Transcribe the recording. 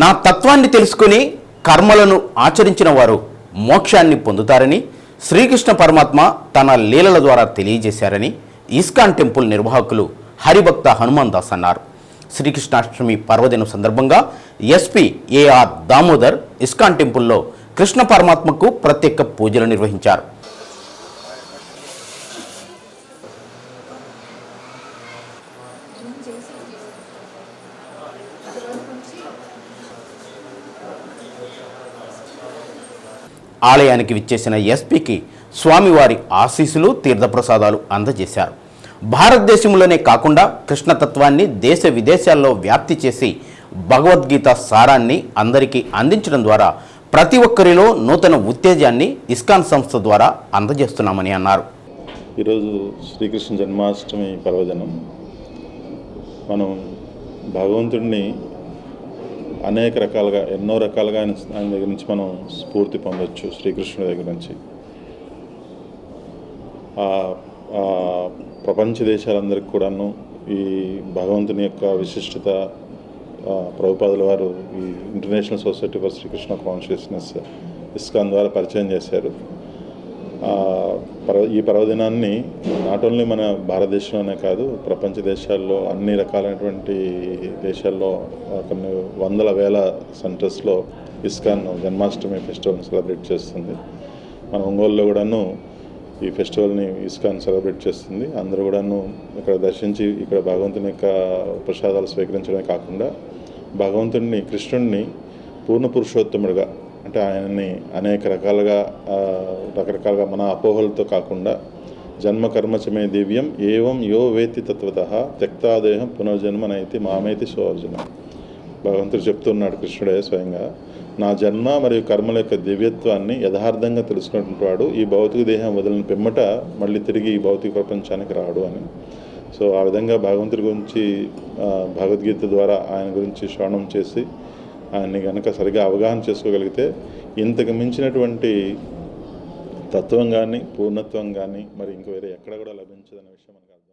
నా తత్వాన్ని తెలుసుకుని కర్మలను ఆచరించిన వారు మోక్షాన్ని పొందుతారని శ్రీకృష్ణ పరమాత్మ తన లీలల ద్వారా తెలియజేశారని ఇస్కాన్ టెంపుల్ నిర్వాహకులు హరిభక్త హనుమాన్ దాస్ అన్నారు. శ్రీకృష్ణాష్టమి పర్వదినం సందర్భంగా ఎస్పీ ఏఆర్ దామోదర్ ఇస్కాన్ టెంపుల్లో కృష్ణ పరమాత్మకు ప్రత్యేక పూజలు నిర్వహించారు. ఆలయానికి విచ్చేసిన ఎస్పీకి స్వామివారి ఆశీస్సులు తీర్థప్రసాదాలు అందజేశారు. భారతదేశంలోనే కాకుండా కృష్ణతత్వాన్ని దేశ విదేశాల్లో వ్యాప్తి చేసి భగవద్గీత సారాన్ని అందరికీ అందించడం ద్వారా ప్రతి ఒక్కరిలో నూతన ఉత్తేజాన్ని ఇస్కాన్ సంస్థ ద్వారా అందజేస్తున్నామని అన్నారు. ఈరోజు శ్రీకృష్ణ జన్మాష్టమి పర్వదినం. మనం భగవంతుడిని అనేక రకాలుగా ఎన్నో రకాలుగా ఆయన ఆయన దగ్గర నుంచి మనం స్ఫూర్తి పొందొచ్చు శ్రీకృష్ణుడి దగ్గర నుంచి. ప్రపంచ దేశాలందరికీ కూడాను ఈ భగవంతుని యొక్క విశిష్టత ప్రభుపాదుల వారు ఈ international society for Sri Krishna consciousness ISKCON ద్వారా పరిచయం చేశారు. పర్వ ఈ పర్వదినాన్ని నాట్ ఓన్లీ మన భారతదేశంలోనే కాదు ప్రపంచ దేశాల్లో అన్ని రకాలైనటువంటి దేశాల్లో కొన్ని వందల వేల సెంటర్స్లో ఇస్కాన్ జన్మాష్టమి ఫెస్టివల్ని సెలబ్రేట్ చేస్తుంది. మన ఒంగోలులో కూడాను ఈ ఫెస్టివల్ని ఇస్కాన్ సెలబ్రేట్ చేస్తుంది. అందరూ కూడాను ఇక్కడ దర్శించి ఇక్కడ భగవంతుని యొక్క ప్రసాదాలు స్వీకరించడమే కాకుండా భగవంతుడిని కృష్ణుడిని పూర్ణ పురుషోత్తముడిగా అంటే ఆయన్ని అనేక రకాలుగా రకరకాలుగా మన అపోహలతో కాకుండా జన్మ కర్మచమే దివ్యం ఏవం యో వేతి తత్వత త్యక్తాదేహం పునర్జన్మనైతి మామైతి సోర్జనం భగవంతుడు చెప్తున్నాడు కృష్ణుడే స్వయంగా నా జన్మ మరియు కర్మల యొక్క దివ్యత్వాన్ని యథార్థంగా తెలుసుకున్నటువంటి వాడు ఈ భౌతిక దేహం వదిలిన పిమ్మట మళ్ళీ తిరిగి ఈ భౌతిక ప్రపంచానికి రాడు అని. సో ఆ విధంగా భగవంతుడి గురించి భగవద్గీత ద్వారా ఆయన గురించి శ్రవణం చేసి ఆయన్ని కనుక సరిగా అవగాహన చేసుకోగలిగితే ఇంతకు మించినటువంటి తత్వం కానీ పూర్ణత్వం కానీ మరి ఇంక వేరే ఎక్కడ కూడా లభించదనే విషయం మనకు అర్థం